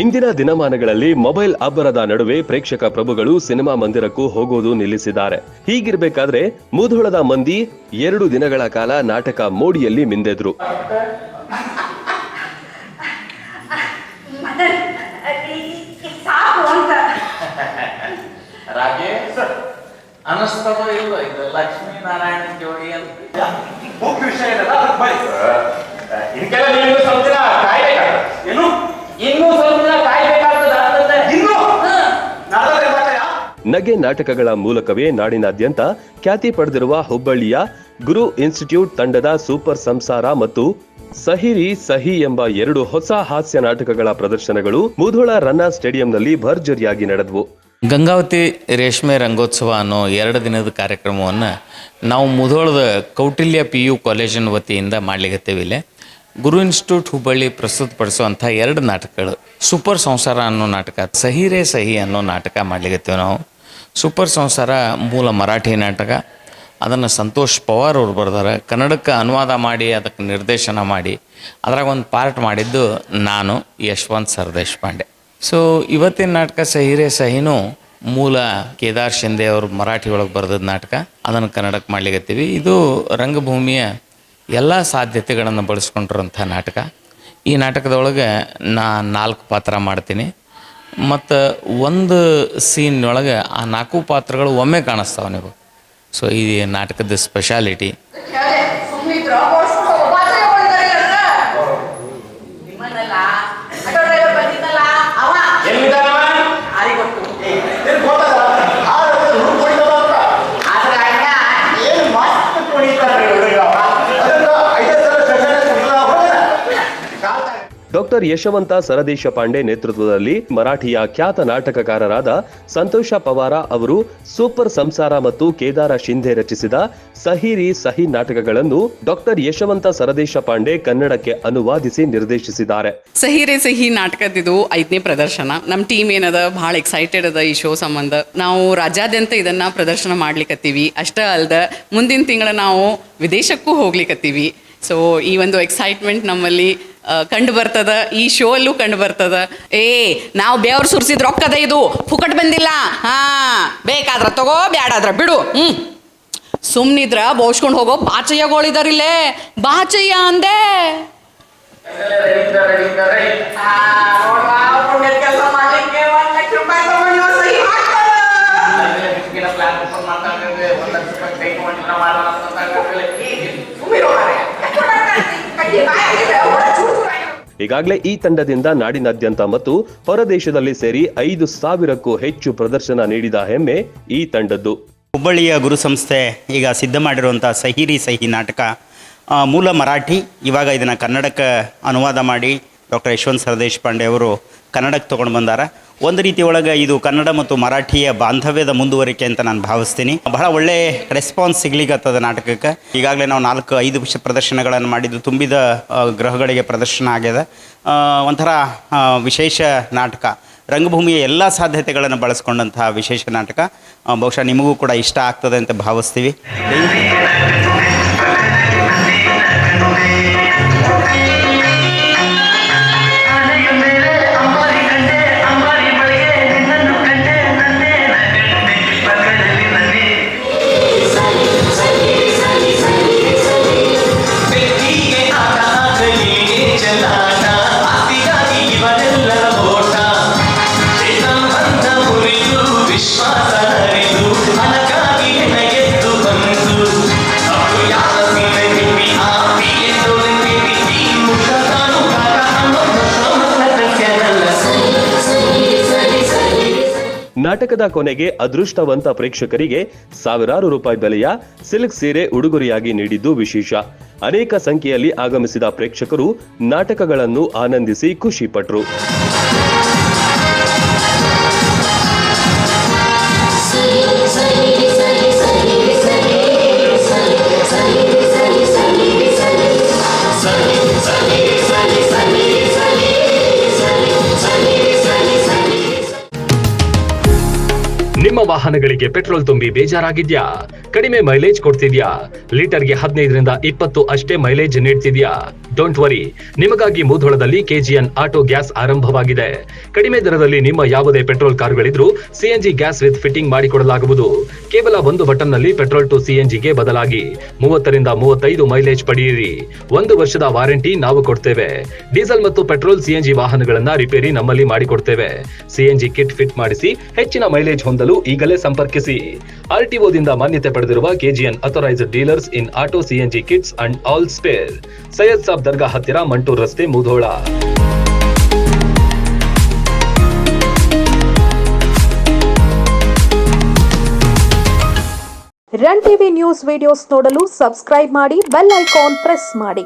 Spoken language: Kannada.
ಇಂದಿನ ದಿನಮಾನಗಳಲ್ಲಿ ಮೊಬೈಲ್ ಅಬ್ಬರದ ನಡುವೆ ಪ್ರೇಕ್ಷಕ ಪ್ರಭುಗಳು ಸಿನಿಮಾ ಮಂದಿರಕ್ಕೂ ಹೋಗೋದು ನಿಲ್ಲಿಸಿದ್ದಾರೆ. ಹೀಗಿರ್ಬೇಕಾದ್ರೆ ಮುಧೋಳದ ಮಂದಿ ಎರಡು ದಿನಗಳ ಕಾಲ ನಾಟಕ ಮೋಡಿಯಲ್ಲಿ ಮಿಂದೆದ್ರು. ಮದನ್ ನಗೆ ನಾಟಕಗಳ ಮೂಲಕವೇ ನಾಡಿನಾದ್ಯಂತ ಖ್ಯಾತಿ ಪಡೆದಿರುವ ಹುಬ್ಬಳ್ಳಿಯ ಗುರು ಇನ್ಸ್ಟಿಟ್ಯೂಟ್ ತಂಡದ ಸೂಪರ್ ಸಂಸಾರ ಮತ್ತು ಸಹಿರಿ ಸಹಿ ಎಂಬ ಎರಡು ಹೊಸ ಹಾಸ್ಯ ನಾಟಕಗಳ ಪ್ರದರ್ಶನಗಳು ಮುಧೋಳ ರನ್ನ ಸ್ಟೇಡಿಯಂನಲ್ಲಿ ಭರ್ಜರಿಯಾಗಿ ನಡೆದವು. ಗಂಗಾವತಿ ರೇಷ್ಮೆ ರಂಗೋತ್ಸವ ಅನ್ನೋ ಎರಡು ದಿನದ ಕಾರ್ಯಕ್ರಮವನ್ನು ನಾವು ಮುಧೋಳದ ಕೌಟಿಲ್ಯ ಪಿ ಯು ಕಾಲೇಜಿನ ವತಿಯಿಂದ ಮಾಡ್ಲಿಕತ್ತೇವೆ ಇಲ್ಲೇ. ಗುರು ಇನ್ಸ್ಟಿಟ್ಯೂಟ್ ಹುಬ್ಬಳ್ಳಿ ಪ್ರಸ್ತುತಪಡಿಸುವಂಥ ಎರಡು ನಾಟಕಗಳು. ಸೂಪರ್ ಸಂಸಾರ ಅನ್ನೋ ನಾಟಕ, ಸಹಿರೇ ಸಹಿ ಅನ್ನೋ ನಾಟಕ ಮಾಡ್ಲಿಕತ್ತೇವೆ ನಾವು. ಸೂಪರ್ ಸಂಸಾರ ಮೂಲ ಮರಾಠಿ ನಾಟಕ. ಅದನ್ನು ಸಂತೋಷ್ ಪವಾರ್ ಅವರು ಬರ್ತಾರೆ ಕನ್ನಡಕ್ಕೆ ಅನುವಾದ ಮಾಡಿ, ಅದಕ್ಕೆ ನಿರ್ದೇಶನ ಮಾಡಿ. ಅದ್ರಾಗ ಒಂದು ಪಾರ್ಟ್ ಮಾಡಿದ್ದು ನಾನು, ಯಶವಂತ್ ಸರ್ದೇಶಪಾಂಡೆ ಸೊ ಇವತ್ತಿನ ನಾಟಕ ಸಹಿರೇ ಸಹಿನೂ ಮೂಲ ಕೇದಾರ್ ಶಿಂದೆ ಅವರು ಮರಾಠಿ ಒಳಗೆ ಬರೆದದ ನಾಟಕ. ಅದನ್ನು ಕನ್ನಡಕ್ಕೆ ಮಾಡ್ಲಿಕತ್ತೀವಿ. ಇದು ರಂಗಭೂಮಿಯ ಎಲ್ಲ ಸಾಧ್ಯತೆಗಳನ್ನು ಬಳಸ್ಕೊಂಡಿರೋಂಥ ನಾಟಕ. ಈ ನಾಟಕದೊಳಗೆ ನಾ ನಾಲ್ಕು ಪಾತ್ರ ಮಾಡ್ತೀನಿ. ಮತ್ತು ಒಂದು ಸೀನ್ ಒಳಗೆ ಆ ನಾಲ್ಕು ಪಾತ್ರಗಳು ಒಮ್ಮೆ ಕಾಣಿಸ್ತಾವೆ ನೀವು ಸೊ ಈ ನಾಟಕದ speciality doctor Yashwant Sardeshpande ನೇತೃತ್ವದಲ್ಲಿ ಮರಾಠಿಯ ಖ್ಯಾತ ನಾಟಕಕಾರರಾದ ಸಂತೋಷ ಪವಾರ ಅವರು ಸೂಪರ್ ಸಂಸಾರ ಮತ್ತು ಕೇದಾರ ಶಿಂಧೆ ರಚಿಸಿದ ಸಹಿರಿ ಸಹಿ ನಾಟಕಗಳನ್ನು ಡಾಕ್ಟರ್ ಯಶವಂತ ಸರದೇಶ ಪಾಂಡೆ ಕನ್ನಡಕ್ಕೆ ಅನುವಾದಿಸಿ ನಿರ್ದೇಶಿಸಿದ್ದಾರೆ. ಸಹಿ ರೇ ಸಹಿ ನಾಟಕದಿದು ಐದನೇ ಪ್ರದರ್ಶನ. ನಮ್ಮ ಟೀಮ್ ಏನದ ಬಹಳ ಎಕ್ಸೈಟೆಡ್ ಅದ ಈ ಶೋ ಸಂಬಂಧ. ನಾವು ರಾಜ್ಯಾದ್ಯಂತ ಇದನ್ನ ಪ್ರದರ್ಶನ ಮಾಡ್ಲಿಕತ್ತೀವಿ. ಅಷ್ಟೇ ಅಲ್ದ ಮುಂದಿನ ತಿಂಗಳ ನಾವು ವಿದೇಶಕ್ಕೂ ಹೋಗ್ಲಿಕತ್ತೀವಿ. ಸೊ ಈ ಒಂದು ಎಕ್ಸೈಟ್ಮೆಂಟ್ ನಮ್ಮಲ್ಲಿ ಕಂಡು ಬರ್ತದ ಈ ಶೋ ಅಲ್ಲೂ ಕಂಡು ಬರ್ತದ ಏ ನಾವು ಬೇವ್ರು ಸುರಿಸಿದ್ ರೊಕ್ಕದ ಇದು. ಫುಕಟ್ ಬಂದಿಲ್ಲ. ಹಾ ಬೇಕಾದ್ರ ತಗೋ ಬ್ಯಾಡಾದ್ರ ಬಿಡು. ಹ್ಮ್. ಸುಮ್ನಿದ್ರ ಬೋಸ್ಕೊಂಡು ಹೋಗೋ ಬಾಚಯ್ಯಗಳಿದಾರಿಲ್ಲೇ. ಬಾಚಯ್ಯ ಅಂದೆ. ಈಗಾಗಲೇ ಈ ತಂಡದಿಂದ ನಾಡಿನಾದ್ಯಂತ ಮತ್ತು ಹೊರದೇಶದಲ್ಲಿ ಸೇರಿ ಐದು ಸಾವಿರಕ್ಕೂ ಹೆಚ್ಚು ಪ್ರದರ್ಶನ ನೀಡಿದ ಹೆಮ್ಮೆ ಈ ತಂಡದ್ದು. ಹುಬ್ಬಳ್ಳಿಯ ಗುರು ಸಂಸ್ಥೆ ಈಗ ಸಿದ್ಧ ಮಾಡಿರುವಂಥ ಸಹಿರಿ ಸಹಿ ನಾಟಕ ಮೂಲ ಮರಾಠಿ. ಇವಾಗ ಇದನ್ನು ಕನ್ನಡಕ್ಕೆ ಅನುವಾದ ಮಾಡಿ ಡಾಕ್ಟರ್ ಯಶವಂತ್ ಸರದೇಶ್ ಪಾಂಡೆ ಅವರು ಕನ್ನಡಕ್ಕೆ ತಗೊಂಡು ಬಂದಾರ. ಒಂದು ರೀತಿ ಒಳಗೆ ಇದು ಕನ್ನಡ ಮತ್ತು ಮರಾಠಿಯ ಬಾಂಧವ್ಯದ ಮುಂದುವರಿಕೆ ಅಂತ ನಾನು ಭಾವಿಸ್ತೀನಿ. ಬಹಳ ಒಳ್ಳೆ ರೆಸ್ಪಾನ್ಸ್ ಸಿಗ್ಲಿಕ್ಕತ್ತದ ನಾಟಕಕ್ಕೆ. ಈಗಾಗಲೇ ನಾವು ನಾಲ್ಕು, ಐದು ವಿಷ ಪ್ರದರ್ಶನಗಳನ್ನು ಮಾಡಿದ್ದು, ತುಂಬಿದ ಗ್ರಹಗಳಿಗೆ ಪ್ರದರ್ಶನ ಆಗ್ಯದ. ಒಂಥರ ವಿಶೇಷ ನಾಟಕ. ರಂಗಭೂಮಿಯ ಎಲ್ಲ ಸಾಧ್ಯತೆಗಳನ್ನು ಬಳಸ್ಕೊಂಡಂತಹ ವಿಶೇಷ ನಾಟಕ. ಬಹುಶಃ ನಿಮಗೂ ಕೂಡ ಇಷ್ಟ ಆಗ್ತದೆ ಅಂತ ಭಾವಿಸ್ತೀವಿ. ನಾಟಕದ ಕೊನೆಗೆ ಅದೃಷ್ಟವಂತ ಪ್ರೇಕ್ಷಕರಿಗೆ ಸಾವಿರಾರು ರೂಪಾಯಿ ಬೆಲೆಯ ಸಿಲ್ಕ್ ಸೀರೆ ಉಡುಗೊರೆಯಾಗಿ ನೀಡಿದ್ದು ವಿಶೇಷ. ಅನೇಕ ಸಂಖ್ಯೆಯಲ್ಲಿ ಆಗಮಿಸಿದ ಪ್ರೇಕ್ಷಕರು ನಾಟಕಗಳನ್ನು ಆನಂದಿಸಿ ಖುಷಿಪಟ್ರು ನಿಮ್ಮ ವಾಹನಗಳಿಗೆ ಪೆಟ್ರೋಲ್ ತುಂಬಿ ಬೇಜಾರಾಗಿದ್ಯಾ? ಕಡಿಮೆ ಮೈಲೇಜ್ ಕೊಡ್ತಿದ್ಯಾ? ಲೀಟರ್ಗೆ ಹದಿನೈದರಿಂದ ಇಪ್ಪತ್ತು ಅಷ್ಟೇ ಮೈಲೇಜ್ ನೀಡ್ತಿದ್ಯಾ? ಡೋಂಟ್ ವರಿ ನಿಮಗಾಗಿ ಮುಧೋಳದಲ್ಲಿ ಕೆಜಿಎನ್ ಆಟೋ ಗ್ಯಾಸ್ ಆರಂಭವಾಗಿದೆ. ಕಡಿಮೆ ದರದಲ್ಲಿ ನಿಮ್ಮ ಯಾವುದೇ ಪೆಟ್ರೋಲ್ ಕಾರುಗಳಿದ್ರೂ ಸಿಎನ್ಜಿ ಗ್ಯಾಸ್ ವಿತ್ ಫಿಟ್ಟಿಂಗ್ ಮಾಡಿಕೊಡಲಾಗುವುದು. ಕೇವಲ ಒಂದು ಬಟನ್ನಲ್ಲಿ ಪೆಟ್ರೋಲ್ ಟು ಸಿಎನ್ಜಿಗೆ ಬದಲಾಗಿ ಮೂವತ್ತರಿಂದ ಮೂವತ್ತೈದು ಮೈಲೇಜ್ ಪಡೆಯಿರಿ. ಒಂದು ವರ್ಷದ ವಾರಂಟಿ ನಾವು ಕೊಡ್ತೇವೆ. ಡೀಸೆಲ್ ಮತ್ತು ಪೆಟ್ರೋಲ್ ಸಿಎನ್ಜಿ ವಾಹನಗಳನ್ನ ರಿಪೇರಿ ನಮ್ಮಲ್ಲಿ ಮಾಡಿಕೊಡ್ತೇವೆ. ಸಿಎನ್ಜಿ ಕಿಟ್ ಫಿಟ್ ಮಾಡಿಸಿ ಹೆಚ್ಚಿನ ಮೈಲೇಜ್ ಹೊಂದಲು ಈಗಲೇ ಸಂಪರ್ಕಿಸಿ. ಆರ್ಟಿಒದಿಂದ ಮಾನ್ಯತೆ ಪಡೆದಿರುವ KGN authorised dealers in auto CNG kits and all spare Syed Saab Dargah ಹತ್ತಿರ ಮಂಟೂರ್ ರಸ್ತೆ, Mudhol. Run TV news videos ನೋಡಲು ಸಬ್ಸ್ಕ್ರೈಬ್ ಮಾಡಿ ಬೆಲ್ ಐಕಾನ್ ಪ್ರೆಸ್ ಮಾಡಿ.